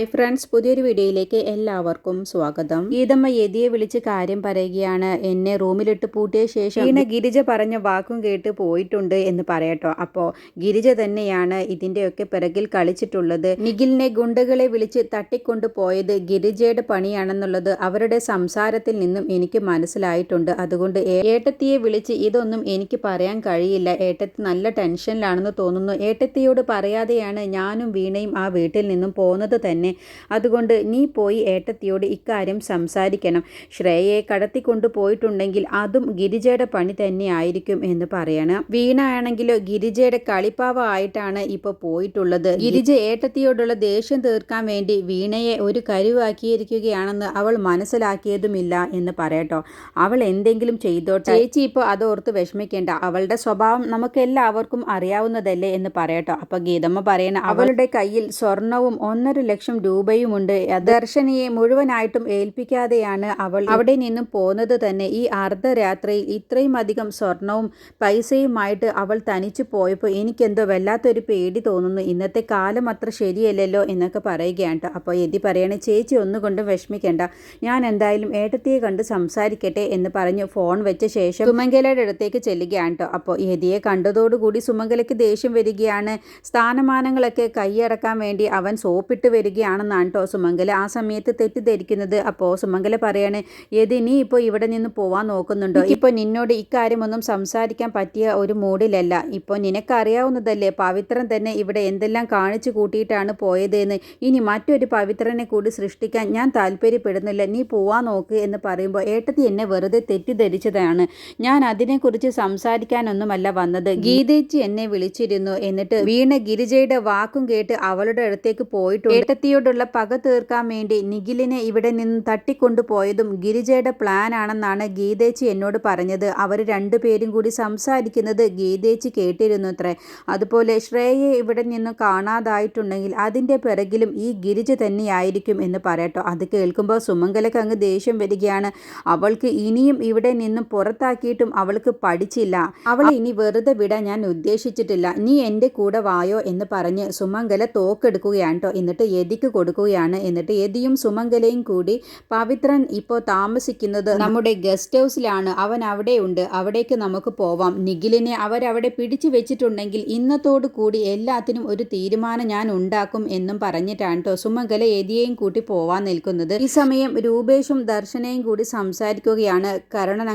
Hi friends പുതിയൊരു വീഡിയോയിലേക്ക് എല്ലാവർക്കും സ്വാഗതം. ഗീതമ്മ യതിയെ വിളിച്ച് കാര്യം പറയുകയാണ്. എന്നെ റൂമിലിട്ട് പൂട്ടിയ ശേഷം വീണ ഗിരിജ പറഞ്ഞ വാക്കും കേട്ട് പോയിട്ടുണ്ട് എന്ന് പറയട്ടോ. അപ്പോ ഗിരിജ തന്നെയാണ് ഇതിന്റെയൊക്കെ പിറകിൽ കളിച്ചിട്ടുള്ളത്. നിഖിലിനെ ഗുണ്ടകളെ വിളിച്ച് തട്ടിക്കൊണ്ടു പോയത് ഗിരിജയുടെ പണിയാണെന്നുള്ളത് അവരുടെ സംസാരത്തിൽ നിന്നും എനിക്ക് മനസ്സിലായിട്ടുണ്ട്. അതുകൊണ്ട് ഏട്ടത്തിയെ വിളിച്ച് ഇതൊന്നും എനിക്ക് പറയാൻ കഴിയില്ല. ഏട്ടത്തി നല്ല ടെൻഷനിലാണെന്ന് തോന്നുന്നു. ഏട്ടത്തിയോട് പറയാതെയാണ് ഞാനും വീണയും ആ വീട്ടിൽ നിന്നും പോകുന്നത് തന്നെ. അതുകൊണ്ട് നീ പോയി ഏട്ടത്തിയോട് ഇക്കാര്യം സംസാരിക്കണം. ശ്രേയയെ കടത്തിക്കൊണ്ടു പോയിട്ടുണ്ടെങ്കിൽ അതും ഗിരിജയുടെ പണി തന്നെയായിരിക്കും എന്ന് പറയണം. വീണയാണെങ്കിലോ ഗിരിജയുടെ കളിപ്പാവ ആയിട്ടാണ് ഇപ്പോൾ പോയിട്ടുള്ളത്. ഗിരിജ ഏട്ടത്തിയോടുള്ള ദേഷ്യം തീർക്കാൻ വേണ്ടി വീണയെ ഒരു കരുവാക്കിയിരിക്കുകയാണെന്ന് അവൾ മനസ്സിലാക്കിയതുമില്ല എന്ന് പറയട്ടോ. അവൾ എന്തെങ്കിലും ചെയ്തോട്ടെ. ചേച്ചി ഇപ്പോൾ അതോർത്ത് വിഷമിക്കേണ്ട. അവളുടെ സ്വഭാവം നമുക്ക് എല്ലാവർക്കും അറിയാവുന്നതല്ലേ എന്ന് പറയട്ടോ. അപ്പൊ ഗീതമ്മ പറയണ അവളുടെ കയ്യിൽ സ്വർണവും ഒന്നര ലക്ഷം രൂപയുമുണ്ട്. ദർശനയെ മുഴുവനായിട്ടും ഏൽപ്പിക്കാതെയാണ് അവൾ അവിടെ നിന്നും പോന്നത് തന്നെ. ഈ അർദ്ധരാത്രിയിൽ ഇത്രയും അധികം സ്വർണവും പൈസയുമായിട്ട് അവൾ തനിച്ചു പോയപ്പോൾ എനിക്കെന്തോ വല്ലാത്തൊരു പേടി തോന്നുന്നു. ഇന്നത്തെ കാലം അത്ര ശരിയല്ലല്ലോ എന്നൊക്കെ പറയുകയാണ് അപ്പോൾ എതി പറയണ ചേച്ചി ഒന്നുകൊണ്ടും വിഷമിക്കേണ്ട. ഞാൻ എന്തായാലും ഏട്ടത്തിയെ കണ്ട് സംസാരിക്കട്ടെ എന്ന് പറഞ്ഞു ഫോൺ വെച്ച ശേഷം സുമംഗലയുടെ അടുത്തേക്ക് ചെല്ലുകയാണ് കേട്ടോ. അപ്പോൾ യതിയെ കണ്ടതോടുകൂടി സുമംഗലയ്ക്ക് ദേഷ്യം വരികയാണ്. സ്ഥാനമാനങ്ങളൊക്കെ കൈയടക്കാൻ വേണ്ടി അവൻ സോപ്പിട്ട് വരികയാണെന്നാണ് കേട്ടോ സുമംഗല. ആ സമയത്ത് തെറ്റിദ്ധരിക്കുന്നത് അപ്പോൾ സുമംഗല പറയാണ് യതി നീ ഇപ്പോൾ ഇവിടെ നിന്ന് പോവാൻ നോക്കുന്നുണ്ടോ? ഇപ്പോൾ നിന്നോട് ഇക്കാര്യമൊന്നും സംസാരിക്കാൻ പറ്റിയ ഒരു മൂഡിലല്ല. ഇപ്പോൾ നിനക്കറിയാവുന്നതല്ലേ പവിത്രൻ തന്നെ ഇവിടെ എന്തെല്ലാം കാണിച്ചു കൂട്ടിയിട്ടാണ് പോയതെന്ന്. ഇനി മറ്റൊരു പവിത്രനെ കൂടി സൃഷ്ടിക്കാൻ ഞാൻ താല്പര്യപ്പെടുന്നില്ല. നീ പോവാൻ നോക്ക് എന്ന് പറയുമ്പോൾ ഏട്ടത്തി എന്നെ വെറുതെ തെറ്റിദ്ധരിച്ചതാണ്. ഞാൻ അതിനെക്കുറിച്ച് സംസാരിക്കാനൊന്നുമല്ല വന്നത്. ഗീതേച്ചി എന്നെ വിളിച്ചിരുന്നു. എന്നിട്ട് വീണ ഗിരിജയുടെ വാക്കും കേട്ട് അവളുടെ അടുത്തേക്ക് പോയിട്ടുണ്ട്. ഏട്ടത്തിയോടുള്ള പക തീർക്കാൻ വേണ്ടി നിഖിലിനെ ഇവിടെ നിന്ന് തട്ടിക്കൊണ്ടുപോയതും ഗിരിജയുടെ പ്ലാൻ ആണെന്നാണ് ഗീതേച്ചി എന്നോട് പറഞ്ഞത്. അവർ രണ്ടുപേരും കൂടി സംസാരിക്കുന്നത് ഗീതേച്ചി കേട്ടിരുന്നു അത്രേ. അതുപോലെ ശ്രേയയെ ഇവിടെ നിന്ന് കാണാതായിട്ടുണ്ടെങ്കിൽ അതിന്റെ പിറകിലും ഈ ഗിരിജ തന്നെയായിരിക്കും എന്ന് പറയട്ടോ. അത് കേൾക്കുമ്പോൾ സുമംഗലക്ക് അങ്ങ് ദേഷ്യം വരികയാണ്. അവൾക്ക് ഇനിയും ഇവിടെ നിന്നും പുറത്താക്കിയിട്ടും അവൾക്ക് പഠിച്ചില്ല. അവൾ ഇനി വെറുതെ വിടാൻ ഞാൻ ഉദ്ദേശിച്ചിട്ടില്ല. നീ എന്റെ കൂടെ വായോ എന്ന് പറഞ്ഞ് സുമംഗല തോക്കെടുക്കുകയാണ് കേട്ടോ. എന്നിട്ട് യതിക്ക് കൊടുക്കുകയാണ്. എന്നിട്ട് യതിയും സുമംഗലയും കൂടി പവിത്രൻ ഇപ്പോൾ താമസിക്കുന്നത് നമ്മുടെ ഗസ്റ്റ് ഹൗസിലാണ്. അവൻ അവിടെയുണ്ട്. അവിടേക്ക് നമുക്ക് പോവാം. നിഖിലിനെ അവരവിടെ പിടിച്ചു വെച്ചിട്ടുണ്ടെങ്കിൽ ഇന്നത്തോടു കൂടി എല്ലാത്തിനും ഒരു തീരുമാനം ഞാൻ ഉണ്ടാക്കും എന്നും പറഞ്ഞിട്ടാണ് കേട്ടോ സുമംഗല യതിയെയും കൂട്ടി പോവാൻ നിൽക്കുന്നത്. ഈ സമയം രൂപേഷും ദർശനയും കൂടി സംസാരിക്കുകയാണ്. കരുണൻ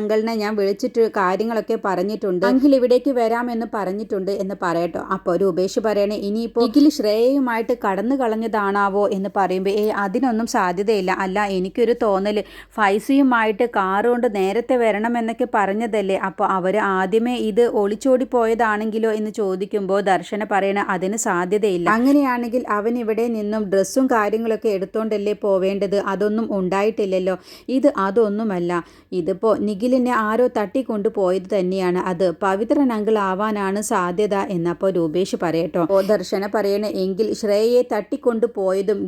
ഞാൻ വിളിച്ചിട്ട് കാര്യങ്ങളൊക്കെ പറഞ്ഞിട്ടുണ്ട്. അങ്കിൽ ഇവിടേക്ക് വരാമെന്ന് പറഞ്ഞിട്ടുണ്ട് എന്ന് പറയട്ടോ. അപ്പോൾ രൂപേഷ് പറയണേ ഇനിയിപ്പോൾ നിഖിൽ ശ്രേയയുമായിട്ട് കടന്നു കളഞ്ഞതാണാവോ എന്ന് പറയുമ്പോൾ ഏ അതിനൊന്നും സാധ്യതയില്ല. അല്ല എനിക്കൊരു തോന്നൽ ഫൈസിയുമായിട്ട് കാറുകൊണ്ട് നേരത്തെ വരണമെന്നൊക്കെ പറഞ്ഞതല്ലേ? അപ്പോൾ അവർ ആദ്യമേ ഇത് ഒളിച്ചോടി പോയതാണെങ്കിലോ എന്ന് ചോദിക്കുമ്പോൾ ദർശന പറയണ അതിന് സാധ്യതയില്ല. അങ്ങനെയാണെങ്കിൽ അവൻ ഇവിടെ നിന്നും ഡ്രസ്സും കാര്യങ്ങളൊക്കെ എടുത്തോണ്ടല്ലേ പോവേണ്ടത്? അതൊന്നും ഉണ്ടായിട്ടില്ലല്ലോ. ഇത് അതൊന്നുമല്ല. ഇതിപ്പോൾ നിഖിലിനെ ആരോ തട്ടിക്കൊണ്ടുപോയത് തന്നെയാണ്. അത് പവിത്രൻ അങ്കിൾ ആവാനാണ് സാധ്യത എന്നപ്പോൾ രൂപേഷ് പറയട്ടോ. ദർശന പറയണ എങ്കിൽ ശ്രേയയെ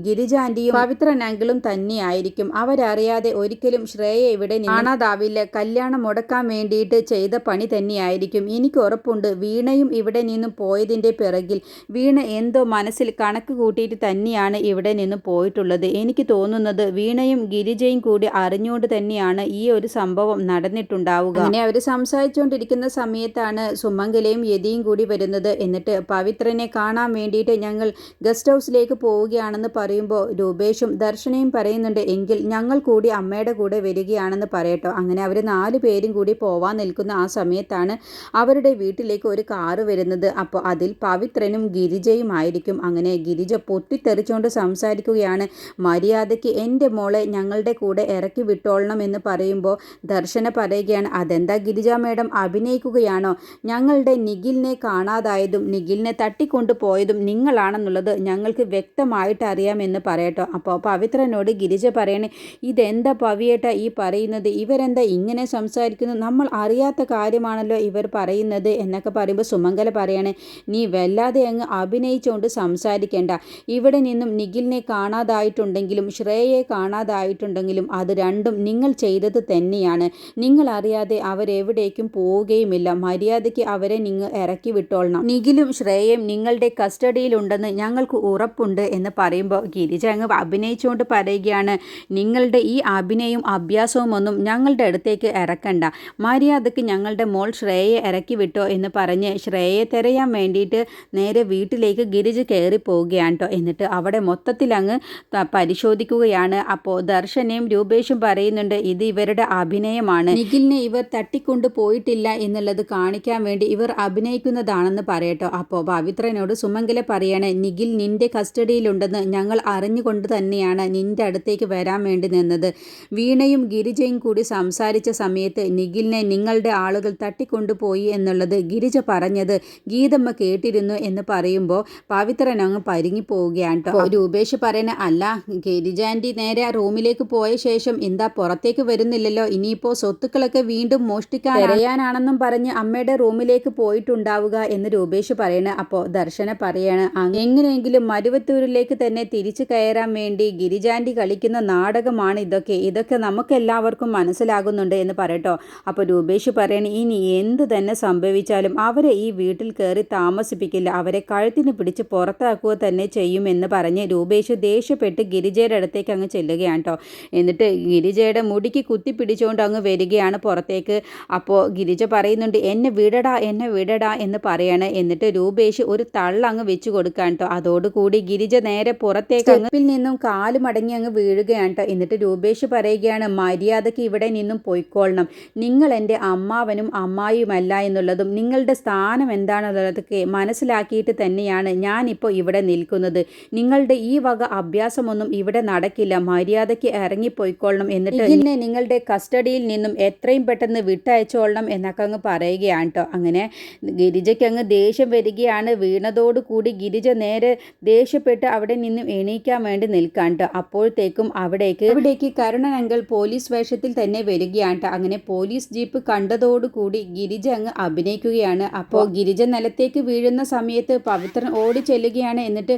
ഗിരിജാന്റിയും പവിത്ര അങ്കിളും തന്നെയായിരിക്കും. അവരറിയാതെ ഒരിക്കലും ശ്രേയ ഇവിടെ കാണാതാവില്ല. കല്യാണം മുടക്കാൻ വേണ്ടിയിട്ട് ചെയ്ത പണി തന്നെയായിരിക്കും. എനിക്ക് ഉറപ്പുണ്ട്. വീണയും ഇവിടെ നിന്നും പോയതിന്റെ പിറകിൽ. വീണ എന്തോ മനസ്സിൽ കണക്ക് കൂട്ടിയിട്ട് തന്നെയാണ് ഇവിടെ നിന്ന് പോയിട്ടുള്ളത്. എനിക്ക് തോന്നുന്നത് വീണയും ഗിരിജയും കൂടി അറിഞ്ഞുകൊണ്ട് തന്നെയാണ് ഈ ഒരു സംഭവം നടന്നിട്ടുണ്ടാവുക. അങ്ങനെ അവർ സംസാരിച്ചുകൊണ്ടിരിക്കുന്ന സമയത്താണ് സുമംഗലയും യതിയും കൂടി വരുന്നത്. എന്നിട്ട് പവിത്രനെ കാണാൻ വേണ്ടിയിട്ട് ഞങ്ങൾ ഗസ്റ്റ് ഹൗസിലേക്ക് പോവുകയാണെന്ന് പറയുമ്പോൾ രൂപേഷും ദർശനയും പറയുന്നുണ്ട് എങ്കിൽ ഞങ്ങൾ കൂടി അമ്മയുടെ കൂടെ വരികയാണെന്ന് പറയട്ടോ. അങ്ങനെ അവർ നാല് പേരും കൂടി പോവാൻ നിൽക്കുന്ന ആ സമയത്താണ് അവരുടെ വീട്ടിലേക്ക് ഒരു കാറ് വരുന്നത്. അപ്പോൾ അതിൽ പവിത്രനും ഗിരിജയും ആയിരിക്കും. അങ്ങനെ ഗിരിജ പൊട്ടിത്തെറിച്ചുകൊണ്ട് സംസാരിക്കുകയാണ്. മര്യാദയ്ക്ക് എന്റെ മോളെ ഞങ്ങളുടെ കൂടെ ഇറക്കി വിട്ടോളണം എന്ന് പറയുമ്പോൾ ദർശന പറയുകയാണ്. അതെന്താ ഗിരിജ മേഡം അഭിനയിക്കുകയാണോ? ഞങ്ങളുടെ നിഖിലിനെ കാണാതായതും നിഖിലിനെ തട്ടിക്കൊണ്ടു പോയതും നിങ്ങളാണെന്നുള്ളത് ഞങ്ങൾക്ക് വ്യക്തമായിട്ട് അറിയാമെന്ന് പറയട്ടോ. അപ്പോൾ പവിത്രനോട് ഗിരിജ പറയണേ ഇതെന്താ പവിയേട്ട ഈ പറയുന്നത്? ഇവരെന്താ ഇങ്ങനെ സംസാരിക്കുന്നു? നമ്മൾ അറിയാത്ത കാര്യമാണല്ലോ ഇവർ പറയുന്നത് എന്നൊക്കെ പറയുമ്പോൾ സുമംഗല പറയണേ നീ വല്ലാതെ അങ്ങ് അഭിനയിച്ചുകൊണ്ട് സംസാരിക്കേണ്ട. ഇവിടെ നിന്നും നിഖിലിനെ കാണാതായിട്ടുണ്ടെങ്കിലും ശ്രേയയെ കാണാതായിട്ടുണ്ടെങ്കിലും അത് രണ്ടും നിങ്ങൾ ചെയ്തത് തന്നെയാണ്. നിങ്ങൾ അറിയാതെ അവരെവിടേക്കും പോവുകയുമില്ല. മര്യാദയ്ക്ക് അവരെ നിങ്ങൾ ഇറക്കി വിട്ടോളണം. നിഖിലും ശ്രേയയും നിങ്ങളുടെ കസ്റ്റഡിയിലുണ്ടെന്ന് ഞങ്ങൾക്ക് ഉറപ്പുണ്ട് എന്ന് പറയുമ്പോൾ പറയുമ്പോൾ ഗിരിജ അങ്ങ് അഭിനയിച്ചുകൊണ്ട് പറയുകയാണ് നിങ്ങളുടെ ഈ അഭിനയവും അഭ്യാസവും ഒന്നും ഞങ്ങളുടെ അടുത്തേക്ക് ഇറക്കണ്ട. മര്യാദയ്ക്ക് ഞങ്ങളുടെ മോൾ ശ്രേയയെ ഇറക്കി വിട്ടോ എന്ന് പറഞ്ഞ് ശ്രേയയെ തിരയാൻ വേണ്ടിയിട്ട് നേരെ വീട്ടിലേക്ക് ഗിരിജ കയറി പോവുകയാണ് കേട്ടോ എന്നിട്ട് അവിടെ മൊത്തത്തിൽ അങ്ങ് പരിശോധിക്കുകയാണ്. അപ്പോൾ ദർശനയും രൂപേഷും പറയുന്നുണ്ട് ഇത് ഇവരുടെ അഭിനയമാണ്. നിഖിലിനെ ഇവർ തട്ടിക്കൊണ്ടു പോയിട്ടില്ല എന്നുള്ളത് കാണിക്കാൻ വേണ്ടി ഇവർ അഭിനയിക്കുന്നതാണെന്ന് പറയട്ടോ. അപ്പോൾ പവിത്രനോട് സുമംഗല പറയണേ നിഖിൽ നിന്റെ കസ്റ്റഡിയിലുണ്ടെന്ന് ഞങ്ങൾ അറിഞ്ഞുകൊണ്ട് തന്നെയാണ് നിന്റെ അടുത്തേക്ക് വരാൻ വേണ്ടി നിന്നത്. വീണയും ഗിരിജയും കൂടി സംസാരിച്ച സമയത്ത് നിഖിലിനെ നിങ്ങളുടെ ആളുകൾ തട്ടിക്കൊണ്ടുപോയി എന്നുള്ളത് ഗിരിജ പറഞ്ഞത് ഗീതമ്മ കേട്ടിരുന്നു എന്ന് പറയുമ്പോൾ പവിത്രൻ അങ്ങ് പരിങ്ങി പോവുകയാണ് കേട്ടോ. രൂപേഷ് പറയണ അല്ല ഗിരിജാന്റി നേരെ റൂമിലേക്ക് പോയ ശേഷം എന്താ പുറത്തേക്ക് വരുന്നില്ലല്ലോ? ഇനിയിപ്പോൾ സ്വത്തുക്കളൊക്കെ വീണ്ടും മോഷ്ടിക്കാൻ അറിയാനാണെന്നും പറഞ്ഞ് അമ്മയുടെ റൂമിലേക്ക് പോയിട്ടുണ്ടാവുക എന്ന് രൂപേഷ് പറയണ അപ്പോൾ ദർശന പറയാണ്. എങ്ങനെയെങ്കിലും മരുവത്തൂരിലേക്ക് തന്നെ തിരിച്ചു കയറാൻ വേണ്ടി ഗിരിജാൻഡി കളിക്കുന്ന നാടകമാണ് ഇതൊക്കെ. ഇതൊക്കെ നമുക്ക് എല്ലാവർക്കും മനസ്സിലാകുന്നുണ്ട് എന്ന് പറയട്ടോ. അപ്പോൾ രൂപേഷ് പറയണ ഇനി എന്ത് തന്നെ സംഭവിച്ചാലും അവരെ ഈ വീട്ടിൽ കയറി താമസിപ്പിക്കില്ല. അവരെ കഴുത്തിന് പിടിച്ച് പുറത്താക്കുക തന്നെ ചെയ്യുമെന്ന് പറഞ്ഞ് രൂപേഷ് ദേഷ്യപ്പെട്ട് ഗിരിജയുടെ അടുത്തേക്ക് അങ്ങ് ചെല്ലുകയാണ് കേട്ടോ എന്നിട്ട് ഗിരിജയുടെ മുടിക്ക് കുത്തി പിടിച്ചുകൊണ്ട് അങ്ങ് വരികയാണ് പുറത്തേക്ക്. അപ്പോൾ ഗിരിജ പറയുന്നുണ്ട് എന്നെ വിടടാ എന്നെ വിടടാ എന്ന് പറയാണ്. എന്നിട്ട് രൂപേഷ് ഒരു തള്ളങ്ങ് വെച്ച് കൊടുക്കാൻ കേട്ടോ അതോടുകൂടി ഗിരിജ നേരെ പുറത്തേക്ക് അങ്ങിൽ നിന്നും കാൽ മടങ്ങി അങ്ങ് വീഴുകയാണ് എന്നിട്ട് രൂപേഷ് പറയുകയാണ് മര്യാദയ്ക്ക് ഇവിടെ നിന്നും പോയിക്കൊള്ളണം നിങ്ങൾ എന്റെ അമ്മാവനും അമ്മായിയുമല്ല എന്നുള്ളതും നിങ്ങളുടെ സ്ഥാനം എന്താണെന്നുള്ളതൊക്കെ മനസ്സിലാക്കിയിട്ട് തന്നെയാണ് ഞാനിപ്പോൾ ഇവിടെ നിൽക്കുന്നത്. നിങ്ങളുടെ ഈ വക അഭ്യാസമൊന്നും ഇവിടെ നടക്കില്ല. മര്യാദയ്ക്ക് ഇറങ്ങിപ്പോയിക്കൊള്ളണം എന്നിട്ട് ഇതിനെ നിങ്ങളുടെ കസ്റ്റഡിയിൽ നിന്നും എത്രയും പെട്ടെന്ന് വിട്ടയച്ചോളണം എന്നൊക്കെ അങ്ങ് പറയുകയാണ് കേട്ടോ അങ്ങനെ ഗിരിജയ്ക്ക് അങ്ങ് ദേഷ്യം വരികയാണ്. വീണതോടുകൂടി ഗിരിജ നേരെ ദേഷ്യപ്പെട്ട് അവിടെ നിന്നും എണീക്കാൻ വേണ്ടി നിൽക്കാൻ കേട്ടോ അപ്പോഴത്തേക്കും അവിടേക്ക് അവിടേക്ക് കരുണനങ്കൽ പോലീസ് വേഷത്തിൽ തന്നെ വരികയാണ് അങ്ങനെ പോലീസ് ജീപ്പ് കണ്ടതോടുകൂടി ഗിരിജ അങ്ങ് അഭിനയിക്കുകയാണ്. അപ്പോൾ ഗിരിജ നിലത്തേക്ക് വീഴുന്ന സമയത്ത് പവിത്രൻ ഓടി ചെല്ലുകയാണ്. എന്നിട്ട്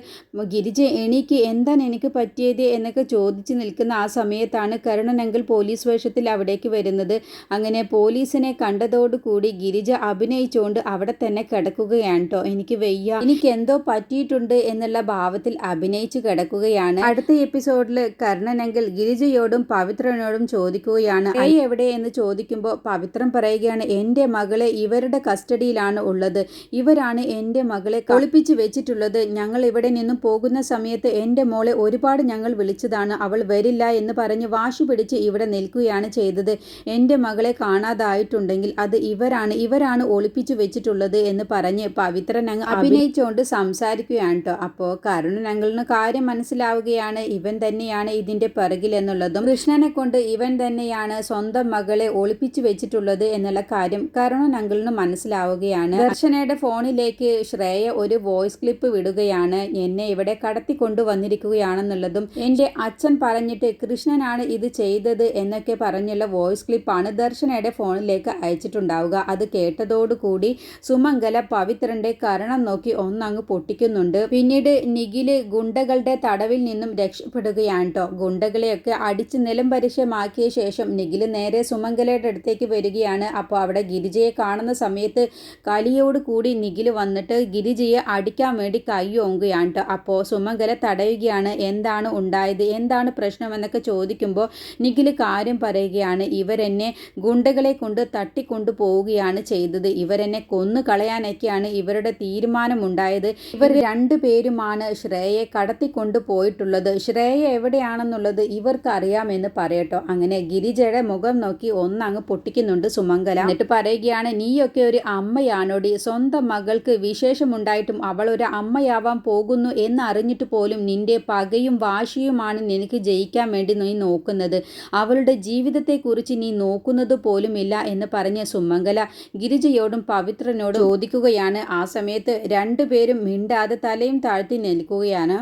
ഗിരിജ എണീക്ക് എന്താണ് എനിക്ക് പറ്റിയത്? എന്നൊക്കെ ചോദിച്ചു നിൽക്കുന്ന ആ സമയത്താണ് കരുണനങ്കൽ പോലീസ് വേഷത്തിൽ അവിടേക്ക് വരുന്നത്. അങ്ങനെ പോലീസിനെ കണ്ടതോടുകൂടി ഗിരിജ അഭിനയിച്ചുകൊണ്ട് അവിടെ തന്നെ കിടക്കുകയാണ് കേട്ടോ എനിക്ക് വയ്യ എനിക്ക് എന്തോ പറ്റിയിട്ടുണ്ട് എന്നുള്ള ഭാവത്തിൽ അഭിനയിച്ച് കിടക്കുകയാണ്. അടുത്ത എപ്പിസോഡിൽ കർണനെങ്കിൽ ഗിരിജയോടും പവിത്രനോടും ചോദിക്കുകയാണ്. ഐ എവിടെ എന്ന് ചോദിക്കുമ്പോൾ പവിത്രം പറയുകയാണ് എന്റെ മകളെ ഇവരുടെ കസ്റ്റഡിയിലാണ് ഉള്ളത്. ഇവരാണ് എന്റെ മകളെ കളിപ്പിച്ച് വെച്ചിട്ടുള്ളത്. ഞങ്ങൾ ഇവിടെ നിന്നും പോകുന്ന സമയത്ത് എന്റെ മോളെ ഒരുപാട് ഞങ്ങൾ വിളിച്ചതാണ്. അവൾ വരില്ല എന്ന് പറഞ്ഞ് വാശി പിടിച്ച് ഇവിടെ നിൽക്കുകയാണ് ചെയ്തത്. എന്റെ മകളെ കാണാതായിട്ടുണ്ടെങ്കിൽ അത് ഇവരാണ് ഇവരാണ് ഒളിപ്പിച്ചു വെച്ചിട്ടുള്ളത് എന്ന് പറഞ്ഞ് പവിത്രൻ അങ്ങ് അഭിനയിച്ചുകൊണ്ട് സംസാരിക്കുകയാണ് കേട്ടോ അപ്പോൾ കരുണൻ അങ്കിളിന് കാര്യം മനസ്സിലാവുകയാണ്. ഇവൻ തന്നെയാണ് ഇതിന്റെ പിറകിൽ എന്നുള്ളതും കൃഷ്ണനെ കൊണ്ട് ഇവൻ തന്നെയാണ് സ്വന്തം മകളെ ഒളിപ്പിച്ചു വെച്ചിട്ടുള്ളത് എന്നുള്ള കാര്യം കരുണൻ അങ്കിളിന് മനസ്സിലാവുകയാണ്. ദർശനയുടെ ഫോണിലേക്ക് ശ്രേയ ഒരു വോയിസ് ക്ലിപ്പ് വിടുകയാണ്. എന്നെ ഇവിടെ കടത്തി കൊണ്ടുവന്നിരിക്കുകയാണെന്നുള്ളതും എന്റെ അച്ഛൻ പറഞ്ഞിട്ട് കൃഷ്ണനാണ് ഇത് ചെയ്തത് എന്നൊക്കെ പറഞ്ഞുള്ള വോയിസ് ക്ലിപ്പാണ് ദർശനയുടെ ഫോണിലേക്ക് അയച്ചിട്ടുണ്ടാവുക. അത് കേട്ടതോടുകൂടി സുമംഗല പവിത്രന്റെ കരണം നോക്കി ഒന്നങ്ങ് പൊട്ടിക്കുന്നുണ്ട്. പിന്നീട് നിഖിൽ ഗുണ്ടകളുടെ തടവിൽ നിന്നും രക്ഷപ്പെടുകയാണ് കേട്ടോ ഗുണ്ടകളെയൊക്കെ അടിച്ച് നിലംപരിശമാക്കിയ ശേഷം നിഖിൽ നേരെ സുമംഗലയുടെ അടുത്തേക്ക് വരികയാണ്. അപ്പോൾ അവിടെ ഗിരിജയെ കാണുന്ന സമയത്ത് കലിയോട് കൂടി നിഖിൽ വന്നിട്ട് ഗിരിജയെ അടിക്കാൻ വേണ്ടി കൈ ഓങ്ങുകയാണ് കേട്ടോ അപ്പോൾ സുമംഗല തടയുകയാണ്. എന്താണ് ഉണ്ടായത്? എന്താണ് പ്രശ്നമെന്നൊക്കെ ചോദിക്കുമ്പോൾ നിഖിൽ കാര്യം പറയുകയാണ്. ഇവരെന്നെ ഗുണ്ടകളെ കൊണ്ട് തട്ടിക്കൊണ്ടു പോവുകയാണ് ചെയ്തത്. ഇവരെന്നെ കൊന്നു കളയാനൊക്കെയാണ് ഇവരുടെ തീരുമാനമുണ്ടായത്. ഇവർ രണ്ടു പേരുമാണ് ശ്രേയെ കടത്തിക്കൊണ്ടു പോയിട്ടുള്ളത് ശ്രേയ എവിടെയാണെന്നുള്ളത് ഇവർക്ക് അറിയാമെന്ന് പറയട്ടോ. അങ്ങനെ ഗിരിജയുടെ മുഖം നോക്കി ഒന്നങ്ങ് പൊട്ടിക്കുന്നുണ്ട് സുമംഗല. എന്നിട്ട് പറയുകയാണ് നീയൊക്കെ ഒരു അമ്മയാണോടി? സ്വന്തം മകൾക്ക് വിശേഷമുണ്ടായിട്ടും അവൾ ഒരു അമ്മയാവാൻ പോകുന്നു എന്നറിഞ്ഞിട്ട് പോലും നിന്റെ പകയും വാശിയുമാണ് നിനക്ക് ജയിക്കാൻ വേണ്ടി നീ നോക്കുന്നത്. അവളുടെ ജീവിതത്തെക്കുറിച്ച് നീ നോക്കുന്നത് പോലുമില്ല എന്ന് പറഞ്ഞ സുമംഗല ഗിരിജയോടും പവിത്രനോടും ചോദിക്കുകയാണ്. ആ സമയത്ത് രണ്ടുപേരും മിണ്ടാതെ തലയും താഴ്ത്തി നിൽക്കുകയാണ്.